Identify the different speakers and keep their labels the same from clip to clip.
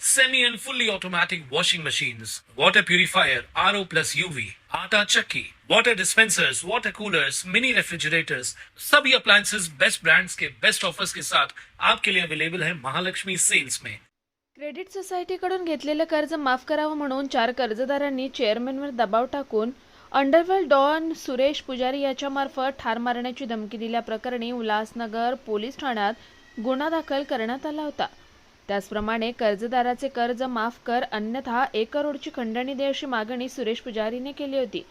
Speaker 1: semi and fully automatic washing machines, water purifier, RO plus UV, आटा चक्की, water dispensers, water coolers, mini refrigerators, सभी appliances best brands के best offers के साथ आपके लिए अवेलेबल है महालक्ष्मी सेल्स में
Speaker 2: क्रेडिट सोसायटीकडून घेतलेलं कर्ज माफ करावं म्हणून चार कर्जदारांनी चेअरमॅनवर दबाव टाकून अंडरवर्ल्ड डॉन सुरेश पुजारी याच्यामार्फत ठार मारण्याची धमकी दिल्याप्रकरणी उल्हासनगर पोलीस ठाण्यात गुन्हा दाखल करण्यात आला होता. त्याचप्रमाणे कर्जदाराचे कर्ज माफ कर अन्यथा एक करोडची खंडणी दे अशी मागणी सुरेश पुजारीने केली होती.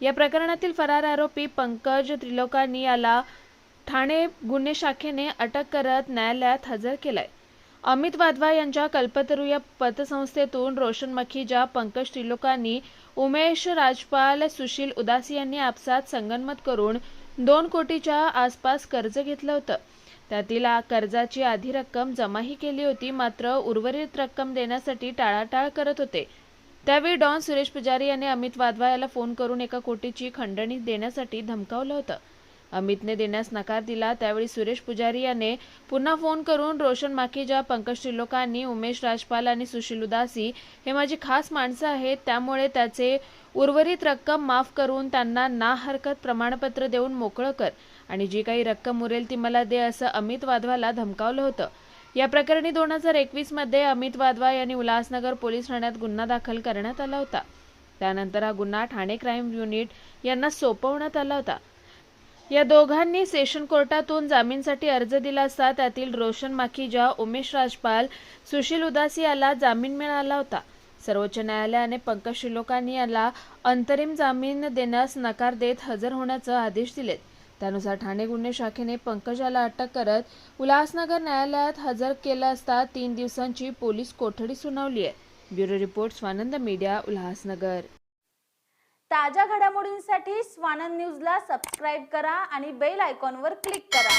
Speaker 2: या प्रकरणातील फरार आरोपी पंकज त्रिलोकानी याला ठाणे गुन्हे शाखेने अटक करत न्यायालयात हजर केलाय. अमित वाधवा यांच्या कल्पतरू या पतसंस्थेतून रोशन मखीजा पंकज त्रिलोकांनी उमेश राजपाल सुशील उदासी यांनी आपसात संगनमत करून दोन कोटीच्या आसपास कर्ज घेतलं होतं. त्यातील कर्जाची आधी रक्कम जमाही केली होती मात्र उर्वरित रक्कम देण्यासाठी टाळाटाळ करत होते. त्यावेळी डॉन सुरेश पुजारी यांनी अमित वाधवा याला फोन करून एका कोटीची खंडणी देण्यासाठी धमकावलं होतं. अमितने देण्यास नकार दिला त्यावेळी सुरेश पुजारी याने पुन्हा फोन करून रोशन माखीजा पंकज त्रिलोकांनी उमेश राजपाल आणि सुशील उदासी हे माझी खास माणसं आहेत त्यामुळे त्याचे उर्वरित रक्कम माफ करून त्यांना ना हरकत प्रमाणपत्र देऊन मोकळं कर. आणि जी काही रक्कम उरेल ती मला दे असं अमित वाधवाला धमकावलं होतं. या प्रकरणी दोन हजार एकवीसमध्ये अमित वाधवा यांनी उल्हासनगर पोलीस ठाण्यात गुन्हा दाखल करण्यात आला होता. त्यानंतर हा गुन्हा ठाणे क्राईम युनिट यांना सोपवण्यात आला होता. या दोघांनी सेशन कोर्टातून जामीनसाठी अर्ज दिला असता त्यातील रोशन माखीजा उमेश राजपाल सुशील उदासी याला जामीन मिळाला होता. सर्वोच्च न्यायालयाने पंकज शिलोकानी याला अंतरिम जामीन देण्यास नकार देत हजर होण्याचे आदेश दिलेत. त्यानुसार ठाणे गुन्हे शाखेने पंकजाला अटक करत उल्हासनगर न्यायालयात हजर केलं असता तीन दिवसांची पोलीस कोठडी सुनावली आहे. Bureau report Swanand media Ulhasnagar.
Speaker 3: ताज्या घडामोडींसाठी स्वानंद न्यूजला सबस्क्राईब करा आणि बेल आयकॉनवर क्लिक करा.